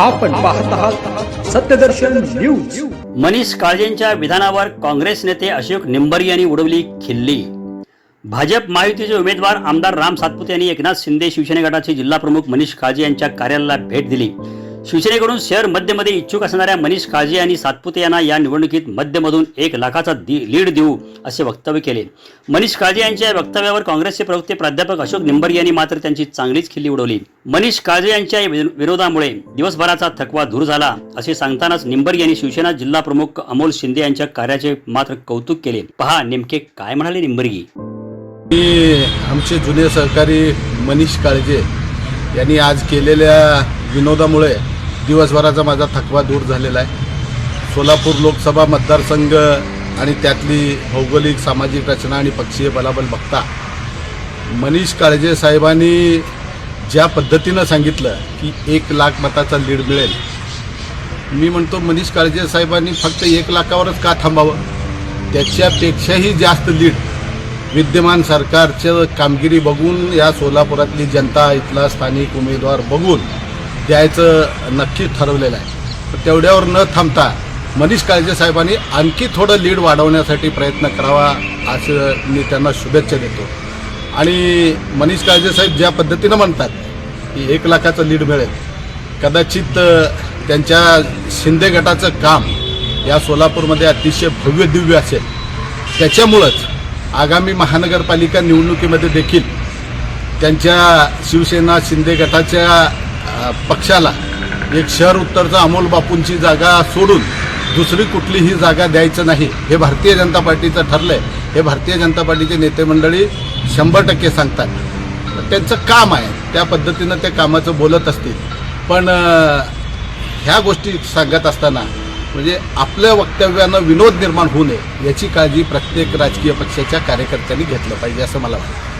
आपण पाहत आहात सत्यदर्शन न्यूज. मनीष काळजेंच्या विधानावर काँग्रेस नेते अशोक निंबरी यांनी उडवली खिल्ली. भाजप महायुतीचे उमेदवार आमदार राम सातपुते यांनी एकनाथ शिंदे शिवसेना गटाचे जिल्हा प्रमुख मनीष काळजे यांच्या कार्यालयाला भेट दिली. शिवसेनेकडून शहर मध्यमध्ये इच्छुक असणाऱ्या मनीष काळजे यांनी सातपुते यांना या निवडणुकीत मध्यमधून एक लाखाचा दी लीड देऊ असे वक्तव्य केले. मनीष काळजे यांच्या वक्तव्यावर काँग्रेसचे प्रवक्ते प्राध्यापक अशोक निंबरी यांनी मात्र त्यांची चांगलीच खिल्ली उडवली. मनीष काळजे यांच्या विरोधामुळे दिवसभराचा थकवा दूर झाला असे सांगतानाच निंबरी यांनी शिवसेना जिल्हा प्रमुख अमोल शिंदे यांच्या कार्याचे मात्र कौतुक केले. पहा नेमके काय म्हणाले निंबरगी? मी आमचे जुने सहकारी मनीष काळजे यांनी आज केलेल्या विनोदामुळे दिवसभराचा माझा थकवा दूर झालेला आहे. सोलापूर लोकसभा मतदारसंघ आणि त्यातली भौगोलिक सामाजिक रचना आणि पक्षीय बलाबल बघता मनीष काळजे साहेबांनी ज्या पद्धतीनं सांगितलं की एक लाख मताचा लीड मिळेल मी म्हणतो मनीष काळजे साहेबांनी फक्त एक लाखावरच का थांबावं? त्याच्यापेक्षाही जास्त लीड विद्यमान सरकारचं कामगिरी बघून या सोलापुरातली जनता इथला स्थानिक उमेदवार बघून द्यायचं नक्की ठरवलेलं आहे. तर तेवढ्यावर न थांबता मनीष काळजे साहेबांनी आणखी थोडं लीड वाढवण्यासाठी प्रयत्न करावा असं मी त्यांना शुभेच्छा देतो. आणि मनीष काळजे साहेब ज्या पद्धतीनं म्हणतात की एक लाखाचं लीड मिळेल कदाचित त्यांच्या शिंदे गटाचं काम या सोलापूरमध्ये अतिशय भव्य दिव्य असेल. त्याच्यामुळंच आगामी महानगरपालिका निवडणुकीमध्ये देखील त्यांच्या शिवसेना शिंदे गटाच्या पक्षाला एक शहर उत्तरचा अमोल बापूंची जागा सोडून दुसरी कुठलीही जागा द्यायचं नाही. हे भारतीय जनता पार्टीचं ठरलं आहे हे भारतीय जनता पार्टीचे नेते मंडळी शंभर टक्के सांगतात. त्यांचं काम आहे. त्या पद्धतीनं त्या कामाचं बोलत असतील. पण ह्या गोष्टी सांगत असताना म्हणजे आपल्या वक्तव्यानं विनोद निर्माण होऊ नये याची काळजी प्रत्येक राजकीय पक्षाच्या कार्यकर्त्यांनी घेतलं पाहिजे असं मला वाटतं.